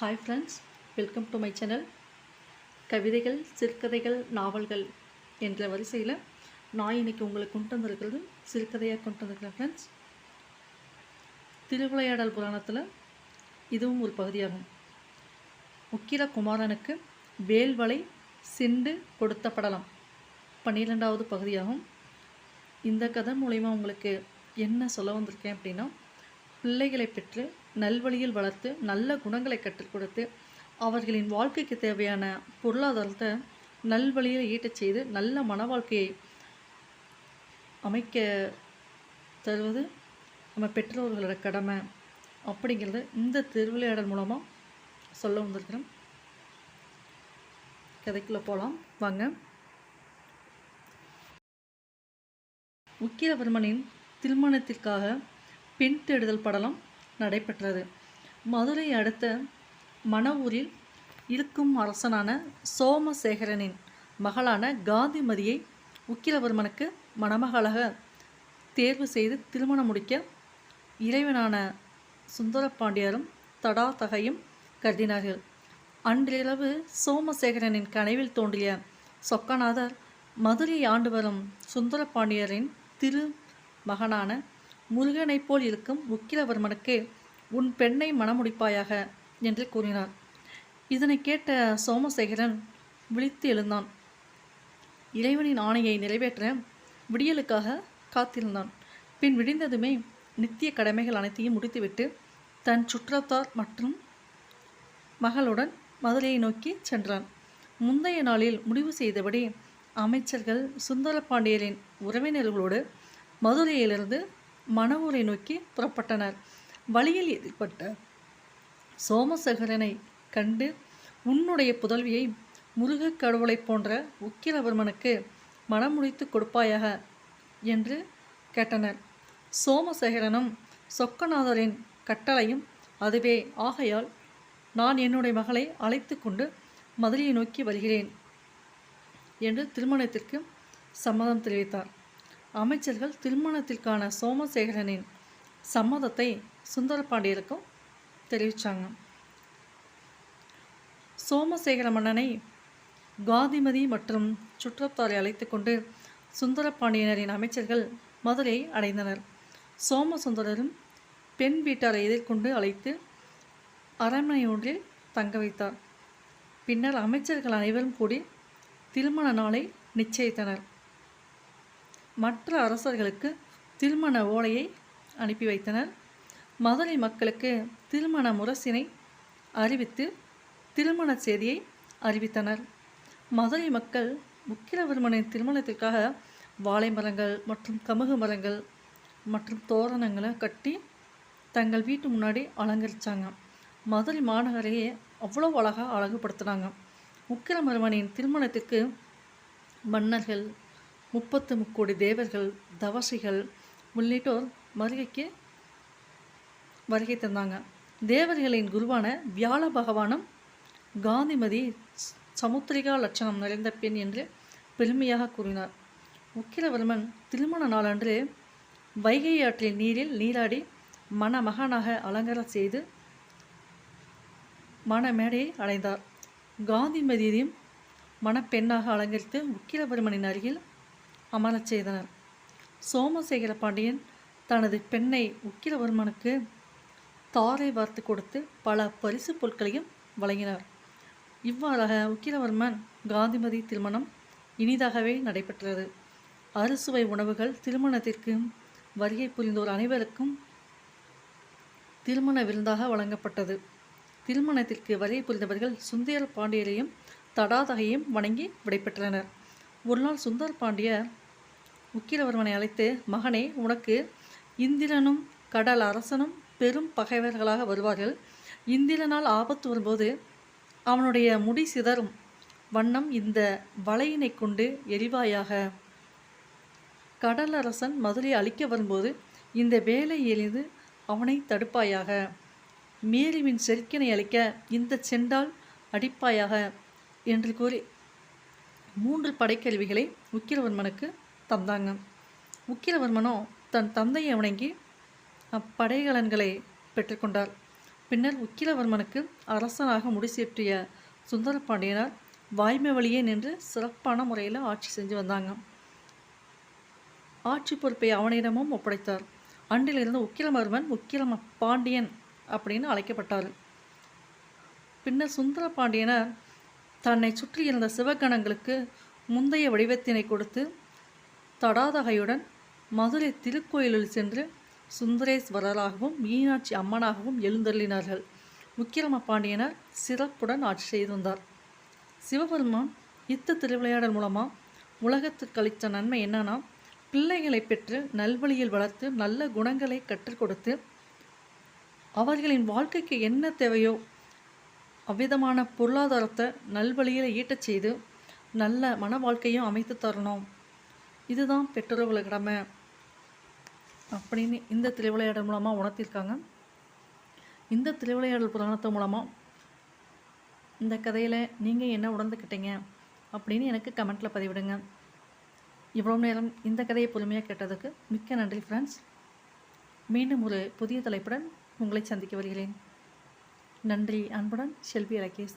Hi friends welcome to my channel கவிதைகள் சிறுகதைகள் நாவல்கள் என்ற வரிசையில் நான் இன்னைக்கு உங்களுக்கு கொண்டு வந்திருக்கிறது சிறுகதையாக கொண்டு வந்திருக்கிறேன் ஃப்ரெண்ட்ஸ் திருவிளையாடல் புராணத்தில் இதுவும் ஒரு பகுதியாகும். உக்கிர குமாரனுக்கு வேல்வலை சிண்டு கொடுத்த படலம் பன்னிரெண்டாவது பகுதியாகும். இந்த கதை மூலிமா உங்களுக்கு என்ன சொல்ல வந்திருக்கேன் அப்படின்னா பிள்ளைகளை பெற்று நல்வழியில் வளர்த்து நல்ல குணங்களை கற்றுக் கொடுத்து அவர்களின் வாழ்க்கைக்கு தேவையான பொருளாதாரத்தை நல்வழியில் ஈட்டச் செய்து நல்ல மன வாழ்க்கையை அமைக்க தருவது நம்ம பெற்றோர்களோட கடமை அப்படிங்கிறத இந்த திருவிளையாடல் மூலமாக சொல்ல வந்திருக்கிறேன் கதைக்குள்ளே போகலாம் வாங்க. உக்கிரவர்மனின் திருமணத்திற்காக பெண் தேடுதல் படலம் நடைபெற்றது. மதுரை அடுத்த மணவூரில் இருக்கும் அரசனான சோமசேகரனின் மகளான காந்திமதியை உக்கிரவர்மனுக்கு மணமகளாக தேர்வு செய்து திருமணம் முடிக்க இறைவனான சுந்தரபாண்டியரும் தடாதகையும் கருதினார்கள். அன்றிரவு சோமசேகரனின் கனவில் தோன்றிய சொக்கநாதர் மதுரை ஆண்டு வரும் சுந்தரபாண்டியரின் திரு மகனான முருகனைப் போல் இருக்கும் உக்கிரவர்மனுக்கு உன் பெண்ணை மணமுடிப்பாயாக என்று கூறினார். இதனை கேட்ட சோமசேகரன் விழித்து எழுந்தான். இறைவனின் ஆணையை நிறைவேற்ற விடியலுக்காக காத்திருந்தான். பின் விடிந்ததுமே நித்திய கடமைகள் அனைத்தையும் முடித்துவிட்டு தன் சுற்றத்தார் மற்றும் மகளுடன் மதுரையை நோக்கி சென்றான். முந்தைய நாளில் முடிவு செய்தபடி அமைச்சர்கள் சுந்தரபாண்டியரின் உறவினர்களோடு மதுரையிலிருந்து மணவூரை நோக்கி புறப்பட்டனர். வழியில் ஏற்பட்ட சோமசேகரனை கண்டு உன்னுடைய புதல்வியை முருகக் கடவுளைப் போன்ற உக்கிரவர்மனுக்கு மனமுடித்து கொடுப்பாயாக என்று கேட்டனர். சோமசேகரனும் சொக்கநாதரின் கட்டளையும் அதுவே. ஆகையால் நான் என்னுடைய மகளை அழைத்து கொண்டு மதுரையை நோக்கி வருகிறேன் என்று திருமணத்திற்கு சம்மதம் தெரிவித்தார். அமைச்சர்கள் திருமணத்திற்கான சோமசேகரனின் சம்மதத்தை சுந்தரபாண்டியருக்கும் தெரிவித்தாங்க சோமசேகர மன்னனை காதிமதி மற்றும் சுற்றத்தாரை அழைத்து கொண்டு சுந்தரபாண்டியனரின் அமைச்சர்கள் மதுரையை அடைந்தனர். சோமசுந்தரரும் பெண் வீட்டாரை எதிர்கொண்டு அழைத்து அரண்மனை ஒன்றில் தங்க வைத்தார். பின்னர் அமைச்சர்கள் அனைவரும் கூடி திருமண நாளை நிச்சயித்தனர். மற்ற அரசர்களுக்கு திருமண ஓலையை அனுப்பி வைத்தனர். மதுரை மக்களுக்கு திருமண முரசினை அறிவித்து திருமண செய்தியை அறிவித்தனர். மதுரை மக்கள் உக்கிரவர்மனின் திருமணத்திற்காக வாழை மரங்கள் மற்றும் கமுகு மரங்கள் மற்றும் தோரணங்களை கட்டி தங்கள் வீட்டு முன்னாடி அலங்கரித்தாங்க மதுரை மாநகரையே அவ்வளோ அழகாக அழகுபடுத்தினாங்க. உக்கிரவர்மனின் திருமணத்திற்கு மன்னர்கள் முப்பத்து முக்கோடி தேவர்கள் தவசிகள் உள்ளிட்டோர் வருகைக்கு வருகை தந்தாங்க. தேவர்களின் குருவான வியாழ பகவானும் காந்திமதி சமுத்திரிகா லட்சணம் நிறைந்த பெண் என்று பெருமையாக கூறினார். உக்கிரவர்மன் திருமண நாளன்று வைகை ஆற்றில் நீரில் நீராடி மணமகனாக அலங்காரம் செய்து மணமேடையை அடைந்தார். காந்திமதியையும் மணப்பெண்ணாக அலங்கரித்து உக்கிரவர்மனின் அருகில் அமரச் செய்தனர் சோமசேகர பாண்டியன் தனது பெண்ணை உக்கிரவர்மனுக்கு தாரை வார்த்து கொடுத்து பல பரிசு பொருட்களையும் வழங்கினார். இவ்வாறாக உக்கிரவர்மன் காந்திமதி திருமணம் இனிதாகவே நடைபெற்றது. அறுசுவை உணவுகள் திருமணத்திற்கு வருகை புரிந்தோர் அனைவருக்கும் திருமண விருந்தாக வழங்கப்பட்டது. திருமணத்திற்கு வருகை புரிந்தவர்கள் சுந்தர பாண்டியரையும் தடாதகையும் வணங்கி விடைபெற்றனர். ஒரு நாள் சுந்தர் பாண்டியர் உக்கிரவர்மனை அழைத்து மகனே உனக்கு இந்திரனும் கடல் அரசனும் பெரும் பகைவர்களாக வருவார்கள். இந்திரனால் ஆபத்து வரும்போது அவனுடைய முடி சிதறும். வண்ணம் இந்த வலையினை கொண்டு எரிவாயாக. கடலரசன் மதுரை அழிக்க வரும்போது இந்த வேலை எளிது அவனை தடுப்பாயாக. மேரிவின் செருக்கினை அழிக்க இந்த செண்டால் அடிப்பாயாக என்று கூறி மூன்று படைக்கருவிகளை உக்கிரவர்மனுக்கு தந்தாங்க. உக்கிரவர்மனோ தன் தந்தையை வணங்கி அப்படைகலன்களை பெற்றுக்கொண்டார். பின்னர் உக்கிரவர்மனுக்கு அரசனாக முடிசேற்றிய சுந்தரபாண்டியனர் வாய்மை வழியே நின்று சிறப்பான முறையில் ஆட்சி செஞ்சு வந்தாங்க. ஆட்சி பொறுப்பை அவனிடமும் ஒப்படைத்தார். அன்றிலிருந்து உக்கிரமர்மன் உக்கிரம பாண்டியன் அப்படின்னு அழைக்கப்பட்டார். பின்னர் சுந்தர பாண்டியனர் தன்னை சுற்றியிருந்த சிவகணங்களுக்கு முந்தைய வடிவத்தினை கொடுத்து தடாதகையுடன் மதுரை திருக்கோயிலில் சென்று சுந்தரேஸ்வரராகவும் மீனாட்சி அம்மனாகவும் எழுந்தருளினார்கள். முக்கிரம பாண்டியனர் சிறப்புடன் ஆட்சி செய்திருந்தார். சிவபெருமான் இத்த திருவிளையாடல் மூலமாக உலகத்துக்கு அளித்த நன்மை என்னன்னா பிள்ளைகளை பெற்று நல்வழியில் வளர்த்து நல்ல குணங்களை கற்றுக் கொடுத்து அவர்களின் வாழ்க்கைக்கு என்ன தேவையோ அவ்விதமான பொருளாதாரத்தை நல்வழியில் ஈட்டச் செய்து நல்ல மன வாழ்க்கையும் அமைத்து தரணும். இதுதான் பெற்றோர்கள கடமை அப்படின்னு இந்த திருவிளையாடல் மூலமாக உணர்த்தியிருக்காங்க இந்த திருவிளையாடல் புராணத்து மூலமாக இந்த கதையில் நீங்கள் என்ன உணர்ந்துக்கிட்டீங்க அப்படின்னு எனக்கு கமெண்ட்டில் பதிவிடுங்க. இவ்வளோ நேரம் இந்த கதையை பொறுமையாக கேட்டதுக்கு மிக்க நன்றி ஃப்ரெண்ட்ஸ் மீண்டும் ஒரு புதிய தலைப்புடன் உங்களை சந்திக்க வருகிறேன். நன்றி அன்புடன் செல்வி அலகேஷ்